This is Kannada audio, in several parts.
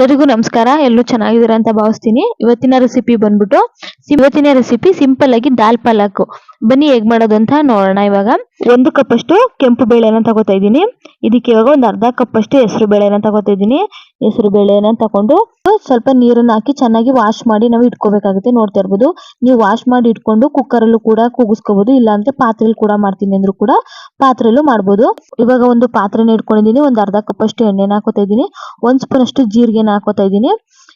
ಎಲ್ಲರಿಗೂ ನಮಸ್ಕಾರ. ಎಲ್ಲರೂ ಚೆನ್ನಾಗಿದ್ದೀರಾ ಅಂತ ಭಾವಿಸ್ತೀನಿ. ಇವತ್ತಿನ ರೆಸಿಪಿ ಬಂದ್ಬಿಟ್ಟು ಇವತ್ತಿನ ರೆಸಿಪಿ ಸಿಂಪಲ್ ಆಗಿ ದಾಲ್ ಪಾಲಕ್. ಬನ್ನಿ ಹೇಗ್ ಮಾಡೋದು ಅಂತ ನೋಡೋಣ ಇವಾಗ. ಒಂದು ಕಪ್ ಅಷ್ಟು ಕೆಂಪು ಬೇಳೆನ ತಗೋತಾ ಇದ್ದೀನಿ. ಇದಕ್ಕೆ ಇವಾಗ ಒಂದು ಅರ್ಧ ಕಪ್ ಅಷ್ಟು ಹೆಸರು ಬೇಳೆನ ತಗೋತಾ ಇದ್ದೀನಿ. ಹೆಸರು ಬೇಳೆನ ತಗೊಂಡು ಸ್ವಲ್ಪ ನೀರನ್ನ ಹಾಕಿ ಚೆನ್ನಾಗಿ ವಾಶ್ ಮಾಡಿ ನಾವು ಇಟ್ಕೋಬೇಕಾಗುತ್ತೆ. ನೋಡ್ತಾ ಇರ್ಬೋದು. ನೀವು ವಾಶ್ ಮಾಡಿ ಇಟ್ಕೊಂಡು ಕುಕ್ಕರ್ ಅಲ್ಲೂ ಕೂಡ ಕೂಗಿಸ್ಕೋಬಹುದು ಇಲ್ಲ ಅಂದ್ರೆ ಪಾತ್ರೆಯಲ್ಲಿ ಕೂಡ ಮಾಡ್ತೀನಿ ಅಂದ್ರೂ ಕೂಡ ಪಾತ್ರೆಯಲ್ಲೂ ಮಾಡ್ಬೋದು. ಇವಾಗ ಒಂದು ಪಾತ್ರೆನ ಇಟ್ಕೊಂಡಿದ್ದೀನಿ. ಒಂದು ಅರ್ಧ ಕಪ್ ಅಷ್ಟು ಎಣ್ಣೆನ ಹಾಕೋತಾ ಇದ್ದೀನಿ. ಒಂದ್ ಸ್ಪೂನ್ ಅಷ್ಟು ಜೀರಿಗೆನ ಹಾಕೋತಾ ಇದ್ದೀನಿ.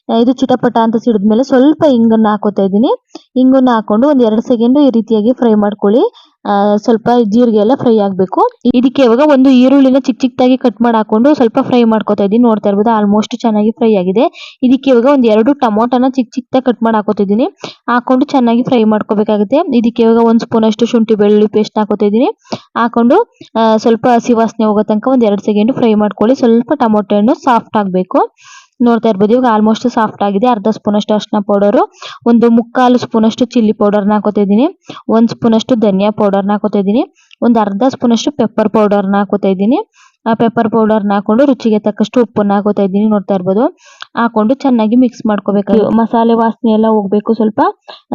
ಇದು ಚಿಟಪಟ ಅಂತ ಸಿಡಿದ್ಮೇಲೆ ಸ್ವಲ್ಪ ಹಿಂಗನ್ನ ಹಾಕೋತಾ ಇದ್ದೀನಿ. ಹಿಂಗನ್ನ ಹಾಕೊಂಡು ಒಂದ್ ಎರಡು ಸೆಕೆಂಡ್ ಈ ರೀತಿಯಾಗಿ ಫ್ರೈ ಮಾಡ್ಕೊಳ್ಳಿ. ಸ್ವಲ್ಪ ಜೀರಿಗೆ ಎಲ್ಲ ಫ್ರೈ ಆಗಬೇಕು. ಇದಕ್ಕೆ ಇವಾಗ ಒಂದು ಈರುಳ್ಳಿನ ಚಿಕ್ಕ ಚಿಕ್ಕದಾಗಿ ಕಟ್ ಮಾಡಿ ಹಾಕೊಂಡು ಸ್ವಲ್ಪ ಫ್ರೈ ಮಾಡ್ಕೋತಾ ಇದ್ದೀನಿ. ನೋಡ್ತಾ ಇರ್ಬೋದು ಆಲ್ಮೋಸ್ಟ್ ಚೆನ್ನಾಗಿ ಫ್ರೈ ಆಗಿದೆ. ಇದಕ್ಕೆ ಇವಾಗ ಒಂದು ಎರಡು ಟೊಮೊಟೊನ ಚಿಕ್ಕ ಚಿಕ್ಕದಾಗಿ ಕಟ್ ಮಾಡಿ ಹಾಕೋತಿದ್ದೀನಿ ಹಾಕೊಂಡು ಚೆನ್ನಾಗಿ ಫ್ರೈ ಮಾಡ್ಕೋಬೇಕಾಗುತ್ತೆ. ಇದಕ್ಕೆ ಇವಾಗ ಒಂದು ಸ್ಪೂನ್ ಅಷ್ಟು ಶುಂಠಿ ಬೆಳ್ಳುಳ್ಳಿ ಪೇಸ್ಟ್ ಹಾಕೋತಾ ಇದ್ದೀನಿ. ಹಾಕೊಂಡು ಸ್ವಲ್ಪ ಹಸಿ ವಾಸನೆ ಹೋಗೋ ತನಕ ಒಂದು ಎರಡು ಸೆಕೆಂಡ್ ಫ್ರೈ ಮಾಡ್ಕೊಳ್ಳಿ. ಸ್ವಲ್ಪ ಟೊಮೊಟೊ ಹಣ್ಣು ಸಾಫ್ಟ್ ಆಗಬೇಕು. ನೋಡ್ತಾ ಇರ್ಬೋದು, ಇವಾಗ ಆಲ್ಮೋಸ್ಟ್ ಸಾಫ್ಟ್ ಆಗಿದೆ. ಅರ್ಧ ಸ್ಪೂನ್ ಅಷ್ಟು ಅರ್ಶಿನ ಪೌಡರು ಒಂದು ಮುಕ್ಕಾಲು ಸ್ಪೂನ್ ಅಷ್ಟು ಚಿಲ್ಲಿ ಪೌಡರ್ನ ಹಾಕೋತಾ ಇದ್ದೀನಿ. ಒಂದು ಸ್ಪೂನ್ ಅಷ್ಟು ಧನಿಯಾ ಪೌಡರ್ನ ಹಾಕೋತಾ ಇದ್ದೀನಿ. ಒಂದು ಅರ್ಧ ಸ್ಪೂನ್ ಅಷ್ಟು ಪೆಪ್ಪರ್ ಪೌಡರ್ನ ಹಾಕೋತಾ ಇದ್ದೀನಿ. ಆ ಪೆಪ್ಪರ್ ಪೌಡರ್ನ ಹಾಕೊಂಡು ರುಚಿಗೆ ತಕ್ಕಷ್ಟು ಉಪ್ಪನ್ನ ಹಾಕೋತಾ ಇದ್ದೀನಿ ನೋಡ್ತಾ ಇರ್ಬೋದು. ಹಾಕೊಂಡು ಚೆನ್ನಾಗಿ ಮಿಕ್ಸ್ ಮಾಡ್ಕೋಬೇಕು. ಮಸಾಲೆ ವಾಸನೆ ಎಲ್ಲ ಹೋಗ್ಬೇಕು ಸ್ವಲ್ಪ.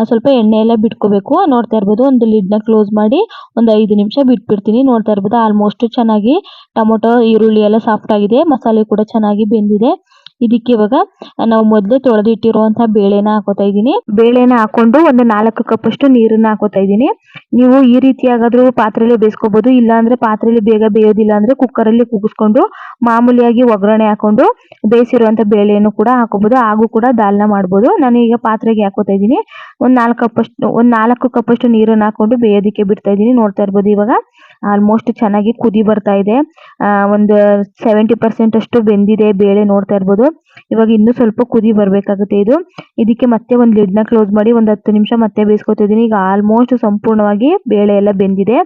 ಸ್ವಲ್ಪ ಎಣ್ಣೆ ಎಲ್ಲ ಬಿಟ್ಕೋಬೇಕು. ನೋಡ್ತಾ ಇರ್ಬೋದು, ಒಂದು ಲಿಡ್ನ ಕ್ಲೋಸ್ ಮಾಡಿ ಒಂದು ಐದು ನಿಮಿಷ ಬಿಟ್ಬಿಡ್ತೀನಿ. ನೋಡ್ತಾ ಇರ್ಬೋದು ಆಲ್ಮೋಸ್ಟ್ ಚೆನ್ನಾಗಿ ಟೊಮೊಟೊ, ಈರುಳ್ಳಿ ಎಲ್ಲ ಸಾಫ್ಟ್ ಆಗಿದೆ. ಮಸಾಲೆ ಕೂಡ ಚೆನ್ನಾಗಿ ಬೆಂದಿದೆ. ಇದಕ್ಕೆ ಇವಾಗ ನಾವು ಮೊದಲೇ ತೊಳೆದಿಟ್ಟಿರುವಂತಹ ಬೇಳೆನ ಹಾಕೋತಾ ಇದ್ದೀನಿ. ಬೇಳೆನ ಹಾಕೊಂಡು ಒಂದು ನಾಲ್ಕು ಕಪ್ ಅಷ್ಟು ನೀರನ್ನ ಹಾಕೋತಾ ಇದ್ದೀನಿ. ನೀವು ಈ ರೀತಿಯಾಗಾದ್ರೂ ಪಾತ್ರೆಯಲ್ಲಿ ಬೇಯಿಸ್ಕೋಬಹುದು ಇಲ್ಲಾಂದ್ರೆ ಪಾತ್ರೆಯಲ್ಲಿ ಬೇಗ ಬೇಯೋದಿಲ್ಲ ಅಂದ್ರೆ ಕುಕ್ಕರ್ ಅಲ್ಲಿ ಕೂಗಿಸ್ಕೊಂಡು ಮಾಮೂಲಿಯಾಗಿ ಒಗ್ಗರಣೆ ಹಾಕೊಂಡು ಬೇಯಿಸಿರುವಂತ ಬೇಳೆಯನ್ನು ಕೂಡ ಹಾಕೋಬಹುದು ಹಾಗೂ ಕೂಡ ದಾಲ್ನ ಮಾಡಬಹುದು ನಾನು ಈಗ ಪಾತ್ರೆಗೆ ಹಾಕೋತಾ ಇದ್ದೀನಿ. ಒಂದ್ ನಾಲ್ಕು ಕಪ್ ಅಷ್ಟು ಒಂದ್ ನಾಲ್ಕು ಕಪ್ ಅಷ್ಟು ನೀರನ್ನ ಹಾಕೊಂಡು ಬೇಯೋದಿಕ್ಕೆ ಬಿಡ್ತಾ ಇದ್ದೀನಿ. ನೋಡ್ತಾ ಇರ್ಬೋದು ಇವಾಗ. ಆಲ್ಮೋಸ್ಟ್ ಚೆನ್ನಾಗಿ ಕುದಿ ಬರ್ತಾ ಇದೆ. ಒಂದು ಸೆವೆಂಟಿ ಪರ್ಸೆಂಟ್ ಅಷ್ಟು ಬೆಂದಿದೆ, ಬೇಳೆ ನೋಡ್ತಾ ಇರ್ಬೋದು. ಇವಾಗ ಇನ್ನೂ ಸ್ವಲ್ಪ ಕುದಿ ಬರ್ಬೇಕಾಗುತ್ತೆ ಇದು. ಇದಕ್ಕೆ ಮತ್ತೆ ಒಂದು ಲಿಡ್ನ ಕ್ಲೋಸ್ ಮಾಡಿ ಒಂದು ಹತ್ತು ನಿಮಿಷ ಮತ್ತೆ ಬೇಯಿಸ್ಕೊತಿದ್ದೀನಿ ಈಗ ಆಲ್ಮೋಸ್ಟ್ ಸಂಪೂರ್ಣವಾಗಿ ಬೇಳೆ ಎಲ್ಲ ಬೆಂದಿದೆ.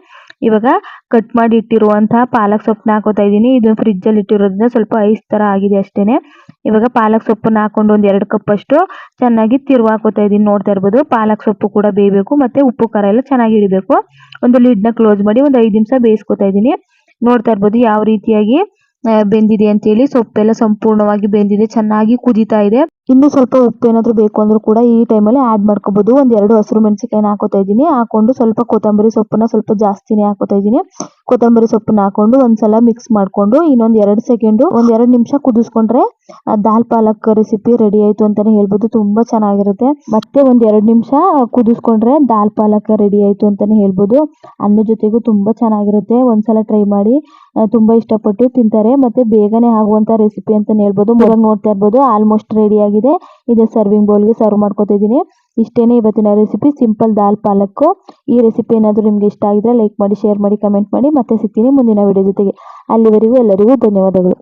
ಇವಾಗ ಕಟ್ ಮಾಡಿ ಇಟ್ಟಿರುವಂತಹ ಪಾಲಕ್ ಸೊಪ್ಪನ್ನ ಹಾಕೋತಾ ಇದ್ದೀನಿ. ಇದು ಫ್ರಿಜ್ ಅಲ್ಲಿ ಇಟ್ಟಿರೋದ್ರಿಂದ ಸ್ವಲ್ಪ ಐಸ್ ತರ ಆಗಿದೆ ಅಷ್ಟೇನೆ. ಇವಾಗ ಪಾಲಕ್ ಸೊಪ್ಪನ್ನ ಹಾಕೊಂಡು ಒಂದ್ ಎರಡು ಕಪ್ ಅಷ್ಟು ಚೆನ್ನಾಗಿ ತಿರುವ ಹಾಕೋತಾ ಇದೀನಿ ನೋಡ್ತಾ ಇರ್ಬೋದು. ಪಾಲಕ್ ಸೊಪ್ಪು ಕೂಡ ಬೇಯಬೇಕು ಮತ್ತೆ ಉಪ್ಪು, ಖಾರ ಎಲ್ಲ ಚೆನ್ನಾಗಿ ಇಡಬೇಕು ಒಂದು ಲಿಡ್ನ ಕ್ಲೋಸ್ ಮಾಡಿ ಒಂದು ಐದು ನಿಮಿಷ ಬೇಯಿಸ್ಕೊತಾ ಇದ್ದೀನಿ. ನೋಡ್ತಾ ಇರ್ಬೋದು ಯಾವ ರೀತಿಯಾಗಿ ಬೆಂದಿದೆ ಅಂತೇಳಿ. ಸೊಪ್ಪೆಲ್ಲ ಸಂಪೂರ್ಣವಾಗಿ ಬೆಂದಿದೆ, ಚೆನ್ನಾಗಿ ಕುದೀತಾ ಇದೆ. ಇನ್ನು ಸ್ವಲ್ಪ ಉಪ್ಪು ಏನಾದ್ರು ಬೇಕು ಅಂದ್ರೂ ಕೂಡ ಈ ಟೈಮಲ್ಲಿ ಆಡ್ ಮಾಡ್ಕೋಬಹುದು ಒಂದ್ ಎರಡು ಹಸಿರು ಮೆಣಸಿನಕಾಯಿನ ಹಾಕೋತಾ ಇದ್ದೀನಿ. ಹಾಕೊಂಡು ಸ್ವಲ್ಪ ಕೊತ್ತಂಬರಿ ಸೊಪ್ಪನ್ನ ಸ್ವಲ್ಪ ಜಾಸ್ತಿನೇ ಹಾಕೋತಾ ಇದ್ದೀನಿ. ಕೊತ್ತಂಬರಿ ಸೊಪ್ಪನ್ನ ಹಾಕೊಂಡು ಒಂದ್ಸಲ ಮಿಕ್ಸ್ ಮಾಡ್ಕೊಂಡು ಇನ್ನೊಂದು ಎರಡು ಸೆಕೆಂಡ್ ಒಂದ್ ಎರಡು ನಿಮಿಷ ಕುದಿಸ್ಕೊಂಡ್ರೆ ದಾಲ್ ಪಾಲಕ್ ರೆಸಿಪಿ ರೆಡಿ ಆಯ್ತು ಅಂತಾನೆ ಹೇಳ್ಬೋದು. ತುಂಬಾ ಚೆನ್ನಾಗಿರುತ್ತೆ. ಮತ್ತೆ ಒಂದ್ ಎರಡ್ ನಿಮಿಷ ಕುದಿಸ್ಕೊಂಡ್ರೆ ದಾಲ್ ಪಾಲಕ್ ರೆಡಿ ಆಯ್ತು ಅಂತಾನೆ ಹೇಳ್ಬೋದು. ಅನ್ನ ಜೊತೆಗೂ ತುಂಬಾ ಚೆನ್ನಾಗಿರುತ್ತೆ. ಒಂದ್ಸಲ ಟ್ರೈ ಮಾಡಿ ತುಂಬಾ ಇಷ್ಟಪಟ್ಟು ತಿಂತಾರೆ. ಮತ್ತೆ ಬೇಗನೆ ಆಗುವಂತ ರೆಸಿಪಿ ಅಂತಾನೆ ಹೇಳ್ಬೋದು. ಮೊದಲು ನೋಡ್ತಾ ಇರ್ಬೋದು. ಆಲ್ಮೋಸ್ಟ್ ರೆಡಿ ಆಗಿದೆ. ಇದು ಸರ್ವಿಂಗ್ ಬೌಲ್ಗೆ ಸರ್ವ್ ಮಾಡ್ಕೊತಿದ್ದೀನಿ. ಇಷ್ಟೇನೆ ಇವತ್ತಿನ ರೆಸಿಪಿ ಸಿಂಪಲ್ ದಾಲ್ ಪಾಲಕ್ ಈ ರೆಸಿಪಿ ಏನಾದರೂ ನಿಮ್ಗೆ ಇಷ್ಟ ಆಗಿದ್ರೆ ಲೈಕ್ ಮಾಡಿ ಶೇರ್ ಮಾಡಿ ಕಮೆಂಟ್ ಮಾಡಿ. ಮತ್ತೆ ಸಿಗ್ತೀನಿ ಮುಂದಿನ ವಿಡಿಯೋ ಜೊತೆಗೆ. ಅಲ್ಲಿವರೆಗೂ ಎಲ್ಲರಿಗೂ ಧನ್ಯವಾದಗಳು.